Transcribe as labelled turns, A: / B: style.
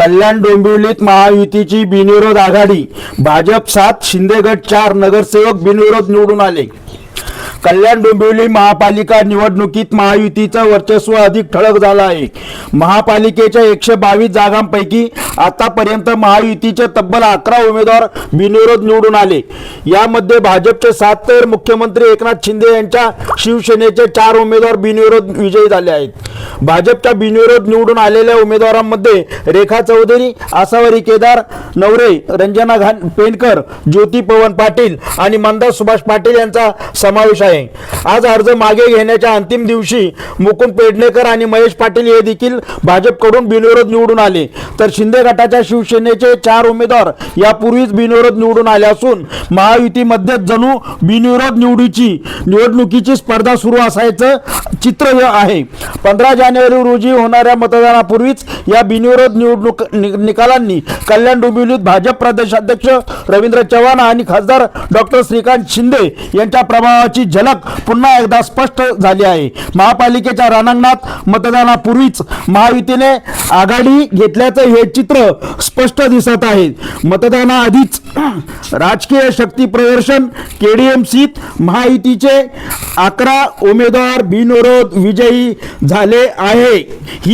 A: कल्याण डोंबिवलीत महायुतीची बिनविरोध आघाडी. भाजप सात शिंदेगड चार नगरसेवक बिनविरोध निवडून आले. कल्याण डोंबिवली महापालिका निवडणुकीत महायुतीचं वर्चस्व अधिक ठळक झालं आहे. महापालिकेच्या एकशे बावीस जागांपैकी आतापर्यंत महायुतीचे तब्बल अकरा उमेदवार बिनविरोध निवडून आले. यामध्ये भाजपचे सात तर मुख्यमंत्री एकनाथ शिंदे यांच्या शिवसेनेचे चार उमेदवार बिनविरोध विजयी झाले आहेत. भाजपच्या बिनविरोध निवडून आलेल्या उमेदवारांमध्ये रेखा चौधरी आसावरी केदार नवरे रंजना घान पेनकर ज्योती पवन पाटील आणि मंदा सुभाष पाटील यांचा समावेश आहे. आज अर्ज मागे घेण्याच्या अंतिम दिवशी मुकुंद पेडणेकर आणि महेश पाटील हे देखील भाजपकडून बिनविरोध निवडून आले. तर शिंदे गटाच्या शिवसेनेचे चार उमेदवार यापूर्वीच बिनविरोध निवडून आले असून महायुतीमध्ये जणू बिनविरोध निवडीची निवडणुकीची स्पर्धा सुरू असायचं चित्र आहे. पंधरा जानेवारी रोजी होणाऱ्या मतदानापूर्वीच या बिनविरोध निवडणूक निकालांनी कल्याण डोंबिवलीत भाजप प्रदेशाध्यक्ष रवींद्र चव्हाण आणि खासदार डॉक्टर श्रीकांत शिंदे यांच्या प्रभावाची झलक पुन्हा एकदा स्पष्ट झाली आहे. महापालिकेच्या रानांगणात मतदानापूर्वीच महायुतीने आघाडी घेतल्याचं हे चित्र स्पष्ट दिसत आहे. मतदानाआधीच राजकीय शक्ती प्रदर्शन केडीएमसीत महायुतीचे अकरा उमेदवार बिनविरोध विजयी झाले आहे. ही